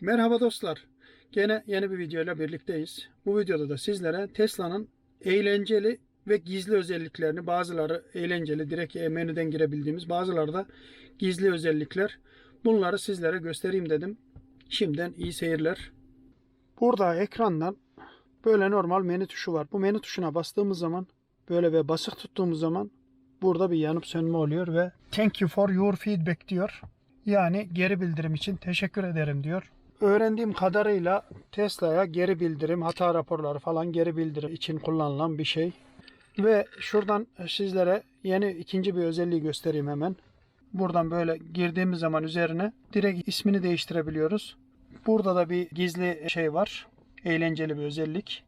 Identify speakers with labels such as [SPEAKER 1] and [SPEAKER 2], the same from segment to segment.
[SPEAKER 1] Merhaba dostlar. Gene yeni bir videoyla birlikteyiz. Bu videoda da sizlere Tesla'nın eğlenceli ve gizli özelliklerini, bazıları eğlenceli, direkt menüden girebildiğimiz, bazıları da gizli özellikler. Bunları sizlere göstereyim dedim. Şimdiden iyi seyirler. Burada ekrandan böyle normal menü tuşu var. Bu menü tuşuna bastığımız zaman böyle ve basık tuttuğumuz zaman burada bir yanıp sönme oluyor ve thank you for your feedback diyor. Yani geri bildirim için teşekkür ederim diyor. Öğrendiğim kadarıyla Tesla'ya geri bildirim, hata raporları falan geri bildirim için kullanılan bir şey. Ve şuradan sizlere yeni ikinci bir özelliği göstereyim hemen. Buradan böyle girdiğimiz zaman üzerine direkt ismini değiştirebiliyoruz. Burada da bir gizli şey var. Eğlenceli bir özellik.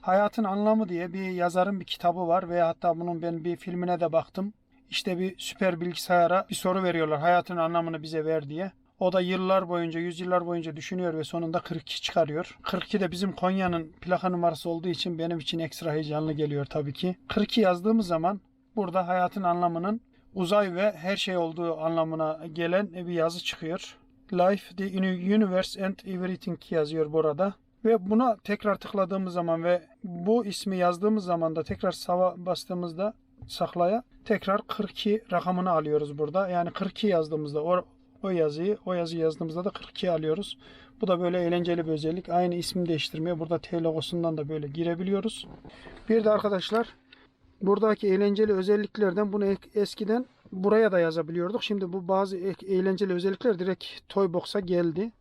[SPEAKER 1] Hayatın Anlamı diye bir yazarın bir kitabı var ve hatta bunun ben bir filmine de baktım. İşte bir süper bilgisayara bir soru veriyorlar. Hayatın anlamını bize ver diye. O da yıllar boyunca, yüzyıllar boyunca düşünüyor ve sonunda 42 çıkarıyor. 42 de bizim Konya'nın plaka numarası olduğu için benim için ekstra heyecanlı geliyor tabii ki. 42 yazdığımız zaman burada hayatın anlamının uzay ve her şey olduğu anlamına gelen bir yazı çıkıyor. Life, the universe and everything yazıyor burada. Ve buna tekrar tıkladığımız zaman ve bu ismi yazdığımız zaman da tekrar sava bastığımızda saklaya tekrar 42 rakamını alıyoruz burada. Yani 42 yazdığımızda o, o yazıyı o yazıyı yazdığımızda da 42 alıyoruz. Bu da böyle eğlenceli bir özellik. Aynı ismi değiştirmeye burada T logosundan da böyle girebiliyoruz. Bir de arkadaşlar buradaki eğlenceli özelliklerden bunu eskiden buraya da yazabiliyorduk. Şimdi bu bazı eğlenceli özellikler direkt Toybox'a geldi.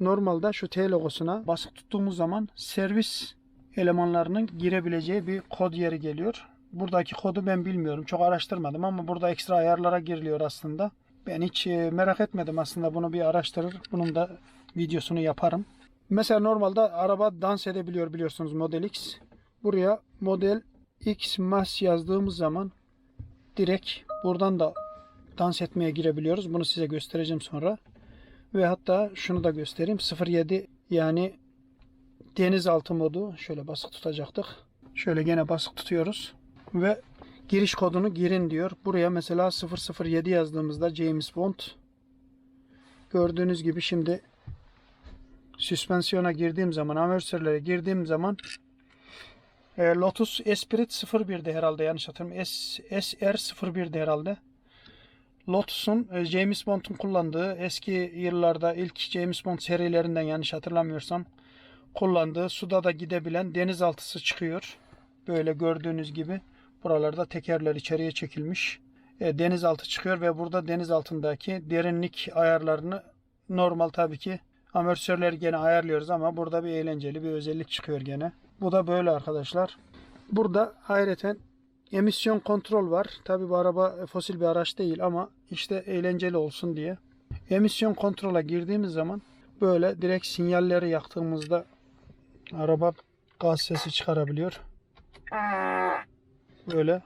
[SPEAKER 1] Normalde şu T logosuna basık tuttuğumuz zaman servis elemanlarının girebileceği bir kod yeri geliyor. Buradaki kodu ben bilmiyorum. Çok araştırmadım ama burada ekstra ayarlara giriliyor aslında. Ben hiç e, merak etmedim aslında. Bunu bir araştırır. Bunun da videosunu yaparım. Mesela normalde araba dans edebiliyor biliyorsunuz Model X. Buraya Model X Max yazdığımız zaman direkt buradan da dans etmeye girebiliyoruz. Bunu size göstereceğim sonra. Ve hatta şunu da göstereyim. 07 yani denizaltı modu. Şöyle basık tutacaktık. Şöyle gene basık tutuyoruz. Ve giriş kodunu girin diyor. Buraya mesela 007 yazdığımızda James Bond gördüğünüz gibi şimdi süspansiyona girdiğim zaman amortisörlere girdiğim zaman e, Lotus Esprit 01'de herhalde yanlış hatırlamıyorum. S, SR01'de herhalde. Lotus'un e, James Bond'un kullandığı eski yıllarda ilk James Bond serilerinden yanlış hatırlamıyorsam kullandığı suda da gidebilen denizaltısı çıkıyor. Böyle gördüğünüz gibi buralarda tekerler içeriye çekilmiş. E, denizaltı çıkıyor ve burada deniz altındaki derinlik ayarlarını normal tabii ki amortisörleri gene ayarlıyoruz ama burada bir eğlenceli bir özellik çıkıyor gene. Bu da böyle arkadaşlar. Burada ayrıca emisyon kontrol var. Tabi bu araba fosil bir araç değil ama işte eğlenceli olsun diye. Emisyon kontrola girdiğimiz zaman böyle direkt sinyalleri yaktığımızda araba gaz sesi çıkarabiliyor. Böyle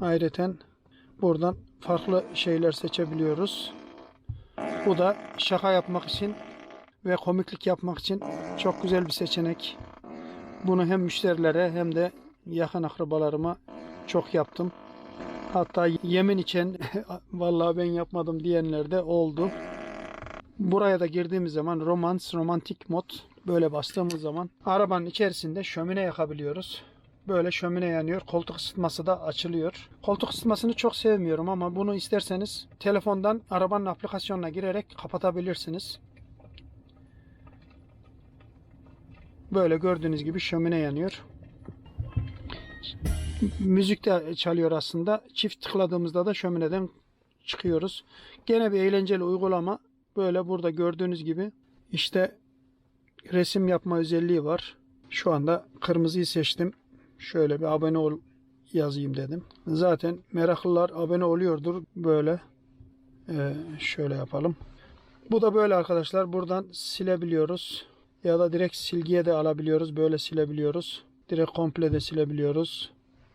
[SPEAKER 1] ayrıca buradan farklı şeyler seçebiliyoruz. Bu da şaka yapmak için ve komiklik yapmak için çok güzel bir seçenek. Bunu hem müşterilere hem de yakın akrabalarıma çok yaptım. Hatta yemin içen vallahi ben yapmadım diyenler de oldu. Buraya da girdiğimiz zaman romans, romantik mod böyle bastığımız zaman arabanın içerisinde şömine yakabiliyoruz. Böyle şömine yanıyor. Koltuk ısıtması da açılıyor. Koltuk ısıtmasını çok sevmiyorum ama bunu isterseniz telefondan arabanın aplikasyonuna girerek kapatabilirsiniz. Böyle gördüğünüz gibi şömine yanıyor müzik de çalıyor aslında. Çift tıkladığımızda da şömineden çıkıyoruz. Gene bir eğlenceli uygulama. Böyle burada gördüğünüz gibi işte resim yapma özelliği var. Şu anda kırmızıyı seçtim. Şöyle bir abone ol yazayım dedim. Zaten meraklılar abone oluyordur böyle. Ee, şöyle yapalım. Bu da böyle arkadaşlar. Buradan silebiliyoruz. Ya da direkt silgiye de alabiliyoruz. Böyle silebiliyoruz. Direkt komple de silebiliyoruz.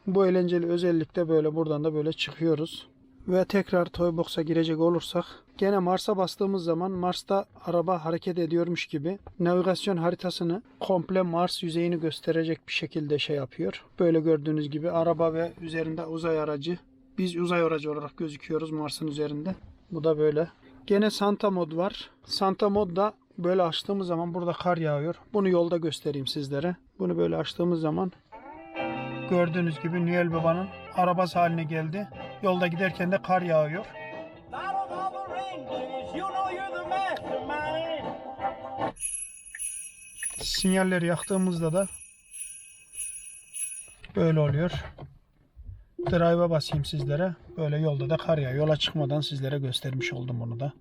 [SPEAKER 1] Bu eğlenceli özellikle böyle buradan da böyle çıkıyoruz. Ve tekrar Toybox'a girecek olursak gene Mars'a bastığımız zaman Mars'ta araba hareket ediyormuş gibi navigasyon haritasını komple Mars yüzeyini gösterecek bir şekilde şey yapıyor. Böyle gördüğünüz gibi araba ve üzerinde uzay aracı. Biz uzay aracı olarak gözüküyoruz Mars'ın üzerinde. Bu da böyle. Gene Santa mod var. Santa mod da böyle açtığımız zaman burada kar yağıyor. Bunu yolda göstereyim sizlere. Bunu böyle açtığımız zaman gördüğünüz gibi Noel Baba'nın arabası haline geldi. Yolda giderken de kar yağıyor. Sinyalleri yaktığımızda da böyle oluyor. Drive'a basayım sizlere. Böyle yolda da kar yağıyor. Yola çıkmadan sizlere göstermiş oldum bunu da.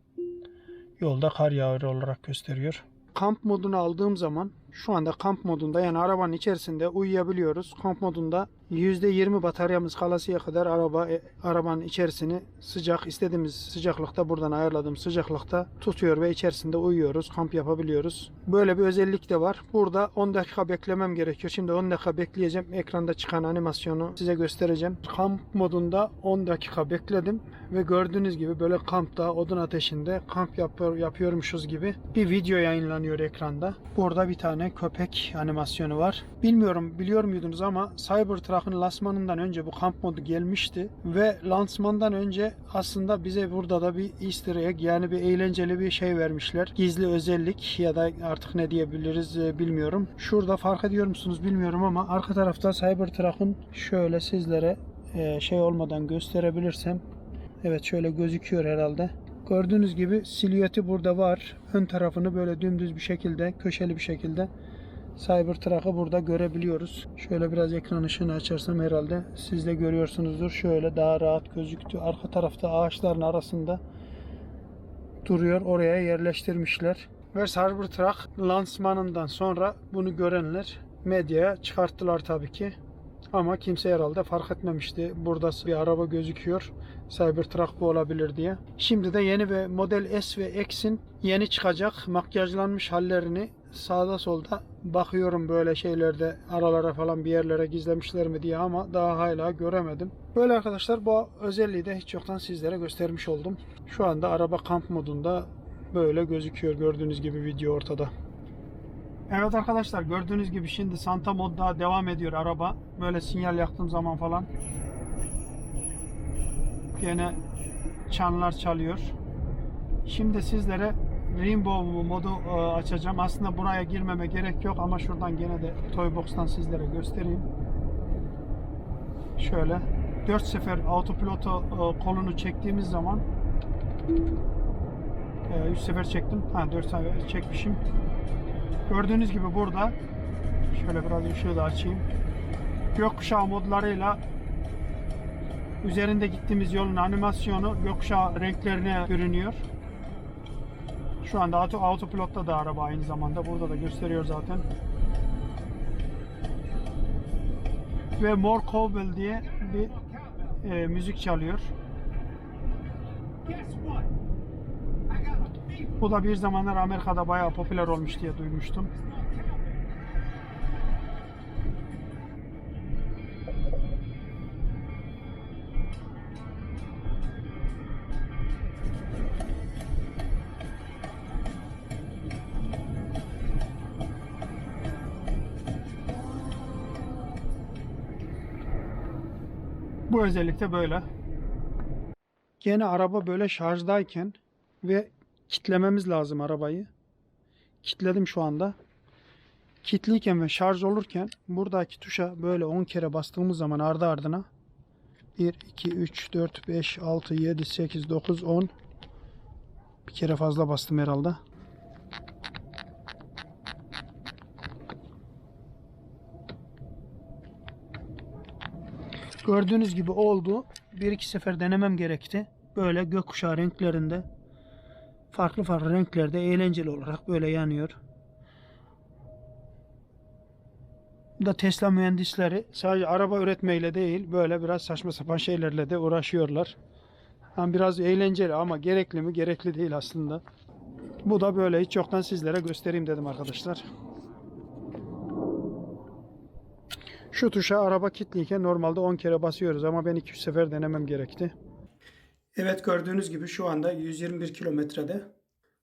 [SPEAKER 1] Yolda kar yağıyor olarak gösteriyor. Kamp modunu aldığım zaman şu anda kamp modunda yani arabanın içerisinde uyuyabiliyoruz. Kamp modunda %20 bataryamız kalasıya kadar araba e, arabanın içerisini sıcak istediğimiz sıcaklıkta buradan ayarladığım sıcaklıkta tutuyor ve içerisinde uyuyoruz. Kamp yapabiliyoruz. Böyle bir özellik de var. Burada 10 dakika beklemem gerekiyor. Şimdi 10 dakika bekleyeceğim. Ekranda çıkan animasyonu size göstereceğim. Kamp modunda 10 dakika bekledim ve gördüğünüz gibi böyle kampta odun ateşinde kamp yapıyor, yapıyormuşuz gibi bir video yayınlanıyor ekranda. Burada bir tane köpek animasyonu var. Bilmiyorum biliyor muydunuz ama Cybertruck'ın lansmanından önce bu kamp modu gelmişti ve lansmandan önce aslında bize burada da bir easter egg yani bir eğlenceli bir şey vermişler. Gizli özellik ya da artık ne diyebiliriz e, bilmiyorum. Şurada fark ediyor musunuz bilmiyorum ama arka tarafta Cybertruck'ın şöyle sizlere e, şey olmadan gösterebilirsem Evet şöyle gözüküyor herhalde. Gördüğünüz gibi silüeti burada var. Ön tarafını böyle dümdüz bir şekilde, köşeli bir şekilde Cybertruck'ı burada görebiliyoruz. Şöyle biraz ekran ışığını açarsam herhalde siz de görüyorsunuzdur. Şöyle daha rahat gözüktü. Arka tarafta ağaçların arasında duruyor. Oraya yerleştirmişler. Ve Cybertruck lansmanından sonra bunu görenler medyaya çıkarttılar tabii ki. Ama kimse herhalde fark etmemişti. Burada bir araba gözüküyor. Cybertruck bu olabilir diye. Şimdi de yeni ve Model S ve X'in yeni çıkacak makyajlanmış hallerini sağda solda bakıyorum böyle şeylerde aralara falan bir yerlere gizlemişler mi diye ama daha hala göremedim. Böyle arkadaşlar bu özelliği de hiç yoktan sizlere göstermiş oldum. Şu anda araba kamp modunda böyle gözüküyor gördüğünüz gibi video ortada. Evet arkadaşlar gördüğünüz gibi şimdi Santa modda devam ediyor araba. Böyle sinyal yaktığım zaman falan. Gene çanlar çalıyor. Şimdi sizlere Rainbow modu e, açacağım. Aslında buraya girmeme gerek yok ama şuradan gene de Toybox'tan sizlere göstereyim. Şöyle 4 sefer autopiloto e, kolunu çektiğimiz zaman 3 sefer çektim. Ha 4 sefer çekmişim. Gördüğünüz gibi burada şöyle biraz ışığı da açayım. Gökkuşağı modlarıyla üzerinde gittiğimiz yolun animasyonu gökkuşağı renklerine bürünüyor. Şu anda auto, autopilotta da araba aynı zamanda. Burada da gösteriyor zaten. Ve More Cowbell diye bir e, müzik çalıyor. Bu da bir zamanlar Amerika'da bayağı popüler olmuş diye duymuştum. Bu özellikle böyle. Gene araba böyle şarjdayken ve kitlememiz lazım arabayı. Kitledim şu anda. Kitliyken ve şarj olurken buradaki tuşa böyle 10 kere bastığımız zaman ardı ardına 1, 2, 3, 4, 5, 6, 7, 8, 9, 10 bir kere fazla bastım herhalde. Gördüğünüz gibi oldu. Bir iki sefer denemem gerekti. Böyle gökkuşağı renklerinde farklı farklı renklerde eğlenceli olarak böyle yanıyor. Bu da Tesla mühendisleri sadece araba üretmeyle değil böyle biraz saçma sapan şeylerle de uğraşıyorlar. Yani biraz eğlenceli ama gerekli mi? Gerekli değil aslında. Bu da böyle hiç yoktan sizlere göstereyim dedim arkadaşlar. Şu tuşa araba kilitliyken normalde 10 kere basıyoruz ama ben 2-3 sefer denemem gerekti. Evet gördüğünüz gibi şu anda 121 kilometrede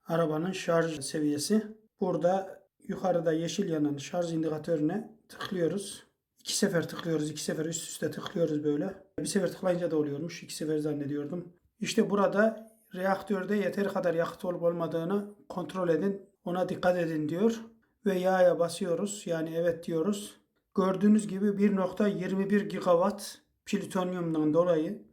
[SPEAKER 1] arabanın şarj seviyesi. Burada yukarıda yeşil yanan şarj indikatörüne tıklıyoruz. İki sefer tıklıyoruz. iki sefer üst üste tıklıyoruz böyle. Bir sefer tıklayınca da oluyormuş. iki sefer zannediyordum. İşte burada reaktörde yeteri kadar yakıt olup olmadığını kontrol edin. Ona dikkat edin diyor. Ve yağya basıyoruz. Yani evet diyoruz. Gördüğünüz gibi 1.21 gigawatt plütonyumdan dolayı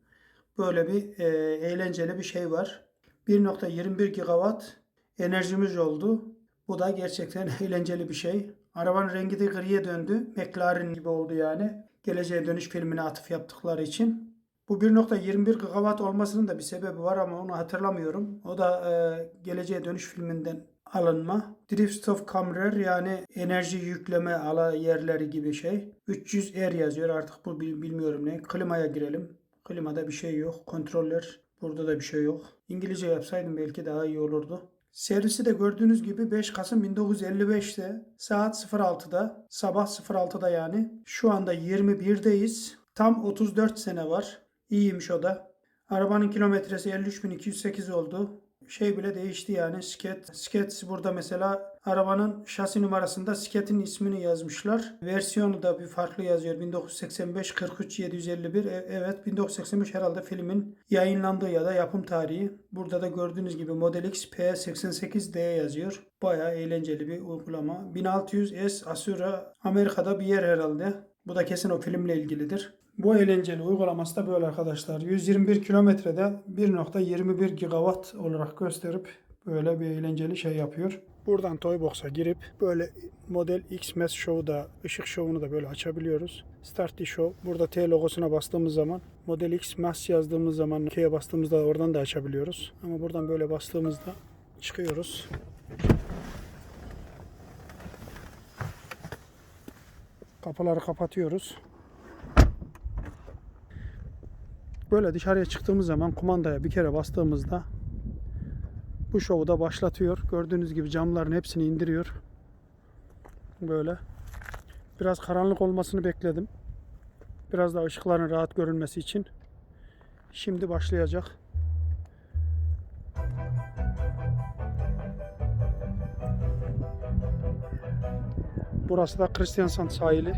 [SPEAKER 1] böyle bir e, eğlenceli bir şey var. 1.21 gigawatt enerjimiz oldu. Bu da gerçekten eğlenceli bir şey. Arabanın rengi de griye döndü. McLaren gibi oldu yani. Geleceğe Dönüş filmine atıf yaptıkları için. Bu 1.21 gigawatt olmasının da bir sebebi var ama onu hatırlamıyorum. O da e, Geleceğe Dönüş filminden alınma. Driftstoff Camrer yani enerji yükleme ala yerleri gibi şey. 300 R yazıyor artık bu bil- bilmiyorum ne. Klimaya girelim. Klimada bir şey yok. Kontroller burada da bir şey yok. İngilizce yapsaydım belki daha iyi olurdu. Servisi de gördüğünüz gibi 5 Kasım 1955'te saat 06'da sabah 06'da yani şu anda 21'deyiz. Tam 34 sene var. İyiymiş o da. Arabanın kilometresi 53.208 oldu. Şey bile değişti yani sket. Sket burada mesela arabanın şasi numarasında sketin ismini yazmışlar. Versiyonu da bir farklı yazıyor. 1985 43 751. E- Evet 1985 herhalde filmin yayınlandığı ya da yapım tarihi. Burada da gördüğünüz gibi Model X P88D yazıyor. Bayağı eğlenceli bir uygulama. 1600S Asura Amerika'da bir yer herhalde. Bu da kesin o filmle ilgilidir. Bu eğlenceli uygulaması da böyle arkadaşlar. 121 kilometrede 1.21 gigawatt olarak gösterip böyle bir eğlenceli şey yapıyor. Buradan Toybox'a girip böyle Model X Mass Show'u da ışık şovunu da böyle açabiliyoruz. Start the Show. Burada T logosuna bastığımız zaman Model X Mass yazdığımız zaman K'ye bastığımızda oradan da açabiliyoruz. Ama buradan böyle bastığımızda çıkıyoruz. Kapıları kapatıyoruz. Böyle dışarıya çıktığımız zaman kumandaya bir kere bastığımızda bu şovu da başlatıyor. Gördüğünüz gibi camların hepsini indiriyor. Böyle. Biraz karanlık olmasını bekledim. Biraz da ışıkların rahat görünmesi için. Şimdi başlayacak. Burası da Kristiansand sahili.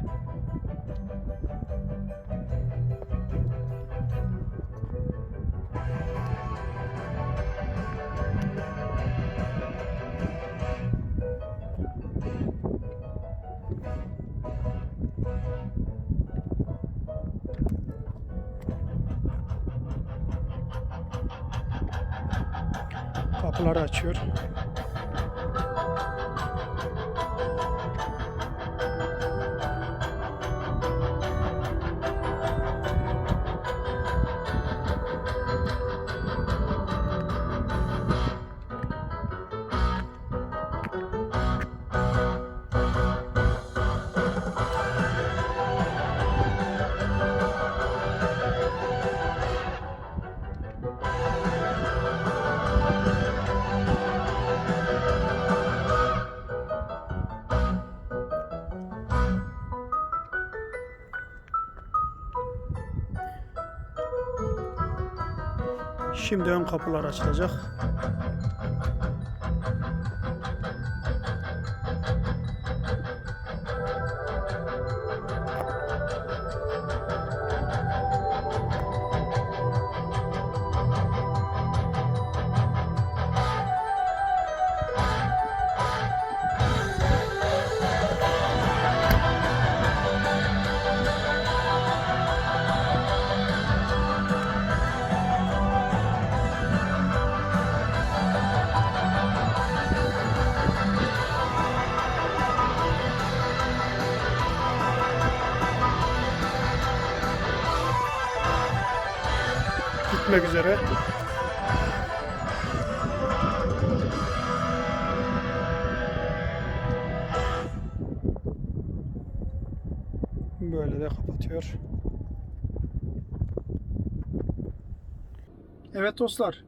[SPEAKER 1] Kapıları açıyor. Şimdi ön kapılar açılacak. Gitmek üzere. Böyle de kapatıyor. Evet dostlar,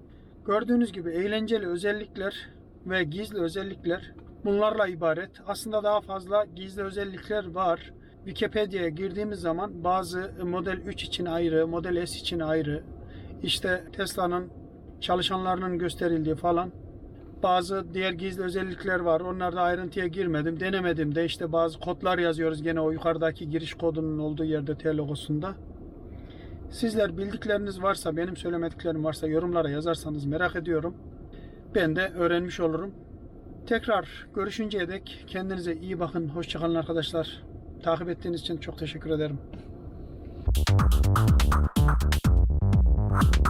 [SPEAKER 1] gördüğünüz gibi eğlenceli özellikler ve gizli özellikler bunlarla ibaret. Aslında daha fazla gizli özellikler var. Wikipedia'ya girdiğimiz zaman bazı Model 3 için ayrı, Model S için ayrı, işte Tesla'nın çalışanlarının gösterildiği falan bazı diğer gizli özellikler var. Onlarda ayrıntıya girmedim. Denemedim de işte bazı kodlar yazıyoruz gene o yukarıdaki giriş kodunun olduğu yerde T logosunda. Sizler bildikleriniz varsa, benim söylemediklerim varsa yorumlara yazarsanız merak ediyorum. Ben de öğrenmiş olurum. Tekrar görüşünceye dek kendinize iyi bakın. Hoşçakalın arkadaşlar. Takip ettiğiniz için çok teşekkür ederim. Thank you.